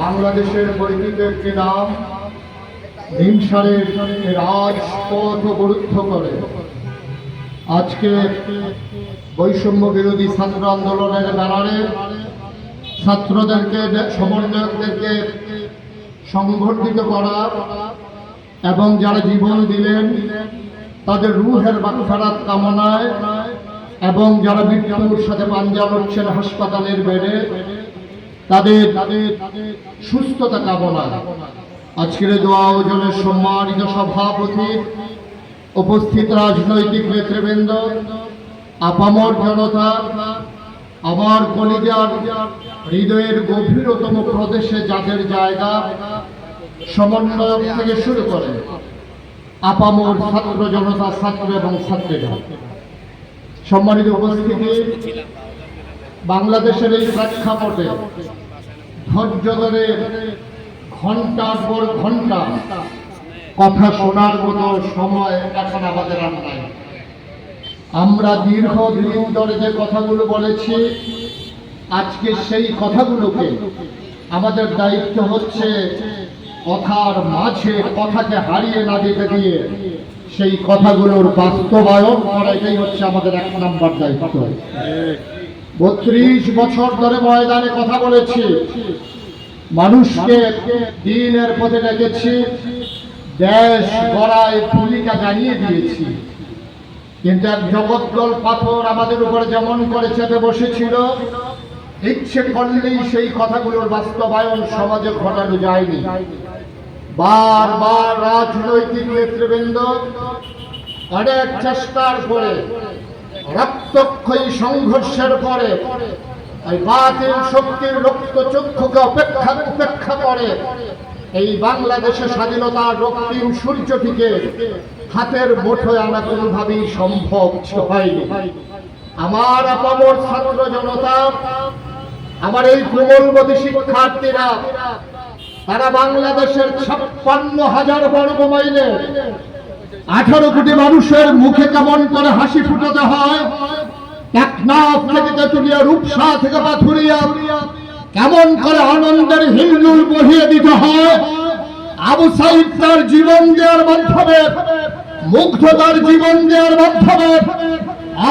বাংলাদেশের পরিচিত একটি নাম হিংসারের রাজপথ অবরুদ্ধ করে। আজকে বৈষম্য বিরোধী ছাত্র আন্দোলনের ব্যানারে ছাত্রদেরকে, সমন্বয়কদেরকে সংগঠিত করা এবং যারা জীবন দিলেন, তাদের রুহের বাকফারাত কামনায় এবং যারা মৃত্যুর সাথে পাঞ্জা লড়ছেন হাসপাতালের বেডে তাদের সুস্থতা কামনা। আজকের দোয়া আয়োজনের সম্মানিত সভাপতি, উপস্থিত রাজনৈতিক নেতৃবৃন্দ, আপামর জনতা, আমার কলিজার হৃদয়ের গভীরতম প্রদেশে যাদের জায়গা সমন্বয় থেকে শুরু করে আপামর ছাত্র জনতা, ছাত্র এবং ছাত্রীরা। সম্মানিত উপস্থিতি বাংলাদেশের এই প্রেক্ষাপটে ধৈর্য ধরে ঘণ্টার পর ঘণ্টা কথা শোনার মতো সময় এখন আমাদের আর আমরা দীর্ঘ দিন ধরে যে কথাগুলো বলেছি, আজকে সেই কথাগুলোকে আমাদের দায়িত্ব হচ্ছে কথার মাঝে কথাকে হারিয়ে না দিতে দিয়ে সেই কথাগুলোর বাস্তবায়ন করা এটাই হচ্ছে আমাদের এক নাম্বার দায়িত্ব। বত্রিশ বছর ধরে ময়দানে কথা বলেছি। মানুষকে দিনের পথে ডেকেছি। দেশ গড়ায় ভূমিকা জানিয়ে দিয়েছি। কিন্তু এক জগদ্দল পাথর আমাদের উপরে যেমন করে চেপে বসেছিল ইচ্ছে করলেই সেই কথাগুলোর বাস্তবায়ন সমাজে ঘটানো যায়নি। বারবার রাজনৈতিক নেতৃবৃন্দ অনেক চেষ্টার পরে রক্তক্ষয়ী সংঘর্ষের পরে এই বাতিল শক্তির রক্ত চক্ষুকে অপেক্ষা, উপেক্ষা করে। এই বাংলাদেশের স্বাধীনতার রক্তিম সূর্যটিকে হাতের মুঠোয় আনা কোনোভাবেই সম্ভব হয়নি। আমার আপামর ছাত্র জনতা, আমার এই কোমলবতী শিক্ষার্থীরা, তারা বাংলাদেশের ছাপ্পান্ন হাজার বর্গ মাইলে আঠারো কোটি মানুষের মুখে কেমন করে হাসি ফুটাতে হয়? টেকনাফ থেকে তেতুলিয়া, রূপসা থেকে পাথুরিয়া, কেমন করে আনন্দের হিন্দুল বহিয়ে দিতে হয়? আবু সাইদ তার জীবন দেওয়ার মাধ্যমে, মুগ্ধ তার জীবন দেওয়ার মাধ্যমে,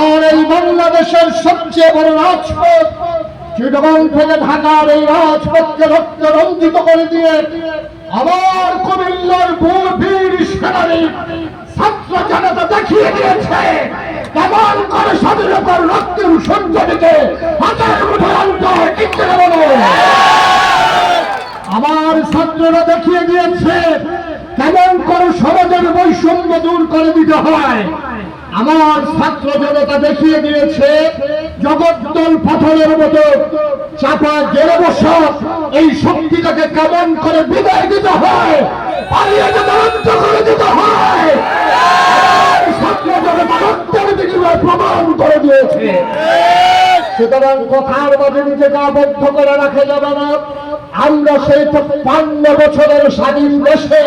আর এই বাংলাদেশের সবচেয়ে বড় রাজপথ, চিটগং থেকে ঢাকার এই রাজপথকে রক্ত রঞ্জিত করে দিয়ে আমার কুমিল্লার ভূ বীর ছাত্র জনতা দেখিয়ে দিয়েছে। কেমন করে স্বাধীনতার রক্তের সঞ্জনীকে হাতের মুঠে ঠিক আমার ছাত্ররা দেখিয়ে দিয়েছে কেমন করে সমাজের বৈষম্য দূর করে দিতে হয়। আমার ছাত্র জনতা দেখিয়ে দিয়েছে জগদ্দল পাথরের মতো চাপা গেড়ে বসা এই শক্তিটাকে কেমন করে বিদায় দিতে হয়? পালিয়ে যেতে অন্ত করে দিতে হয়। প্রমাণ করে দিয়েছে। সুতরাং কথার মাঝে নিজেকে আবদ্ধ করে রাখা যাবে না আমরা সেই পান্ন বছরের স্বাধীন দেশে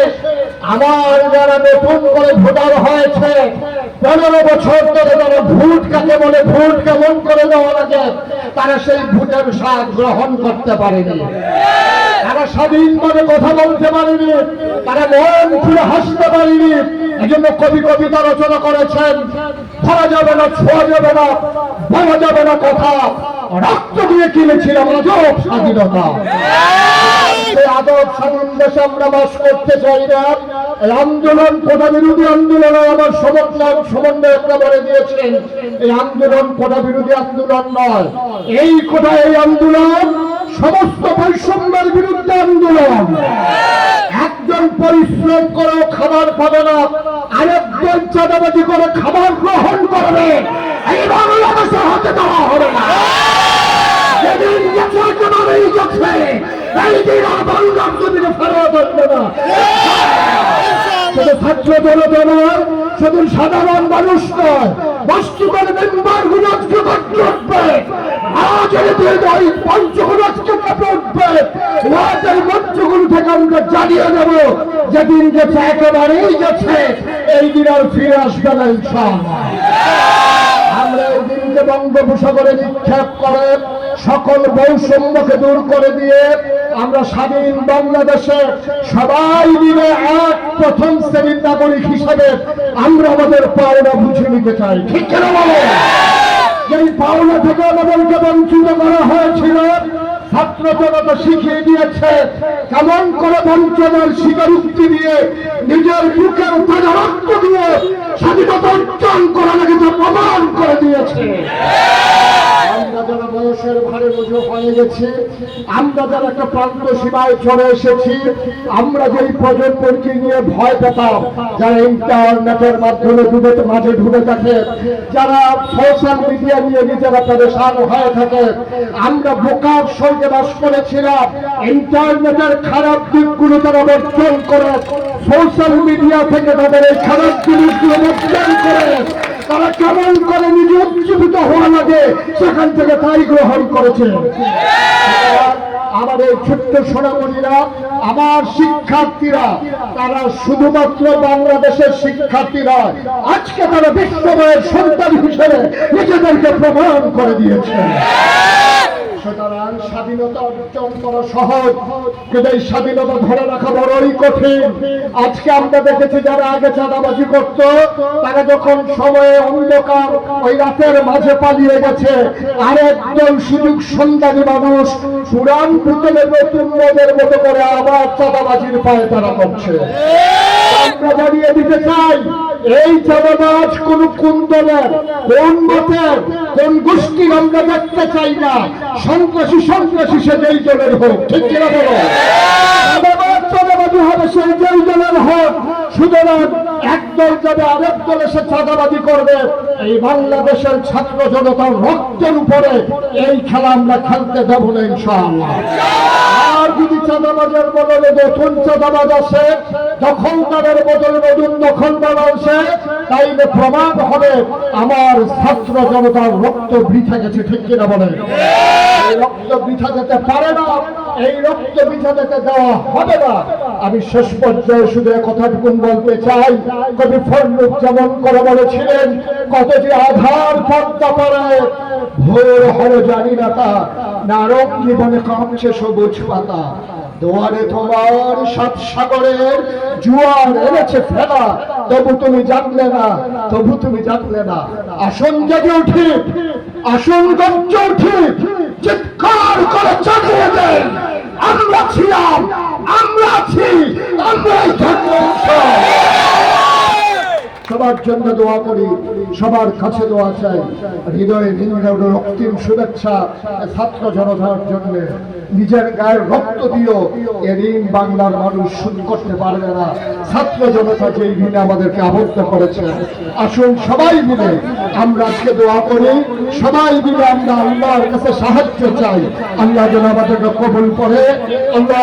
আমার যারা নতুন করে ভোটার হয়েছে, পনেরো বছর ধরে তারা ভোট কাকে বলে ভোট কেমন করে দেওয়া লাগে, তারা সেই ভোটের স্বাদ গ্রহণ করতে পারেনি। তারা স্বাধীনভাবে কথা বলতে পারেনি, তারা মন খুলে হাসতে পারেনি এই জন্য কবি কবিতা রচনা করেছেন, ধরা যাবে না, ছোঁয়া যাবে না বলা যাবে না কথা, রক্ত দিয়ে কিনেছিলাম আজব স্বাধীনতা। সেই আদব দেশে আমরা বাস করতে চাই না। আন্দোলন কোটা বিরোধী আন্দোলন আমার সমন্বয় সমন্বয়করা বলে দিয়েছেন এই আন্দোলন কোটা বিরোধী আন্দোলন নয়। এই কোটা এই আন্দোলন? সমস্ত বৈষম্যের বিরুদ্ধে আন্দোলন। একজন পরিশ্রম করে খাবার পাবে না, আরেকজন চাঁদাবাজি করে খাবার গ্রহণ করবে এই বাংলাদেশে হতে দেওয়া হবে না যেদিন গেছে তোমারই গেছে শুধু সাধারণ মানুষ নয় বাস্তবের মেম্বারগুলো আজকে গর্জে উঠবে আজের দিন ওই পঞ্চগুলো আজকে উঠবে। ওয়াজের মঞ্চগুলো থেকে আমরা জানিয়ে দেব, যেদিন গেছে একেবারেই গেছে, এই দিন আর ফিরে আসবে না ইনশাআল্লাহ। বঙ্গোপসাগরে নিক্ষেপ করে সকল বৈষম্যকে দূর করে দিয়ে আমরা স্বাধীন বাংলাদেশে সবাই মিলে এক প্রথম শ্রেণির নাগরিক হিসাবে আমরা আমাদের পাওনা বুঝে নিতে চাই। ঠিক কেন যেই পাওনা থেকে আমাদেরকে বঞ্চিত করা হয়েছিল ছাত্র জনতা শিখিয়ে দিয়েছে কেমন করে বঞ্চনার স্বীকারোক্তি দিয়ে নিজের বুকের তাজা রক্ত দিয়ে স্বাধীনতা অর্জন করা নাকি তা প্রমাণ করে দিয়েছে? বয়সের ভারে বুঝো হয়ে গেছি। আমরা যারা একটা প্রান্ত সীমায় চলে এসেছি, আমরা যেই প্রজন্মকে নিয়ে ভয় পেতাম, যারা ইন্টারনেটের মাধ্যমে ডুবে মাঝে ঢুকে থাকে, যারা সোশ্যাল মিডিয়া নিয়ে নিজেরা পরেশান হয়ে থাকে, আমরা বোকার সঙ্গে বাস করেছিলাম, ইন্টারনেটের খারাপ দিকগুলো তারা বর্জন করে সোশ্যাল মিডিয়া থেকে তাদের এই খারাপ জিনিসগুলো বর্জন করে তারা কেমন করে নিজে উজ্জীবিত হওয়া লাগে সেখান থেকে তাই গ্রহণ করেছে? আমাদের ছোট্ট সোনামণিরা, আমার শিক্ষার্থীরা, তারা শুধুমাত্র বাংলাদেশের শিক্ষার্থীরা আজকে তারা বিশ্বময়ের সন্তান হিসেবে নিজেদেরকে প্রমাণ করে দিয়েছে। সুতরাং স্বাধীনতা অর্জন করা সহজ। কিন্তু এই স্বাধীনতা ধরে রাখা বড়ই কঠিন। আজকে আমরা দেখেছি যারা আগে চাঁদাবাজি করত, তারা যখন সময়ে অন্ধকার ওই রাতের মাঝে পালিয়ে গেছে আর একদল সুযোগ সন্ধানী মানুষ পুরান ভূতলে নতুন মদের মতো করে আবার চাঁদাবাজির পায়ে তারা করছে আমরা জানিয়ে দিতে চাই এই চাঁদাবাজ কোন কোন দলের কোন মতের কোন গোষ্ঠীর আমরা দেখতে চাই না। সন্ত্রাসী সন্ত্রাসী সে যেই দলের হোক, ঠিক কিনা বলো? হবে সেই যেই হোক। সুতরাং একদল যাবে, আরেক দল করবে। এই বাংলাদেশের ছাত্র জনতার রক্তের উপরে এই খেলা আমরা খেলতে দেবো না, ইনশাআল্লাহ। যদি চাঁদাবাজের বদলে নতুন চাঁদাবাজ আসে দখলদারের বদলে নতুন দখলদার আসে, তাইলে প্রমাণ হবে, আমার ছাত্র জনতার রক্ত বৃথা গেছে, ঠিক কিনা বলে রক্ত বৃথা যেতে পারে না, এই রক্ত বৃথা যেতে দেওয়া হবে না। আমি শেষ পর্যায়ে শুধু এ কথাটুকুন বলতে চাই, কবি ফরলুক যেমন করে বলেছিলেন, কত যে আধার পদ্মা পারে ভোর হলো জানি না তা নারক জীবনে কাঁপছে সবুজ পাতা। দুয়ারে তোমার সাত সাগরের জুয়ার এনেছে ফেলা। তবু তুমি জানলে না, তবু তুমি জানলে না। আসন জেগে উঠি, আসন গঞ্জ উঠি, চিৎকার করে চালিয়ে দেন। আমরা ছিলাম, আমরা আছি আমরাই সবার জন্য দোয়া করি, সবার কাছে দোয়া চাই। হৃদয়ে নিংড়ে রক্তিম শুভেচ্ছা ছাত্র জনতার জন্য। নিজের গায়ের রক্ত দিও, এ ঋণ বাংলার মানুষ শোধ করতে পারবে না। ছাত্র জনতা যেই ঋণে আমাদেরকে আবদ্ধ করেছে, আসুন সবাই মিলে আমরা আজকে দোয়া করি, সবাই মিলে আমরা আল্লাহর কাছে সাহায্য চাই। আল্লাহ যেন আমাদেরকে কবুল করে, আল্লাহ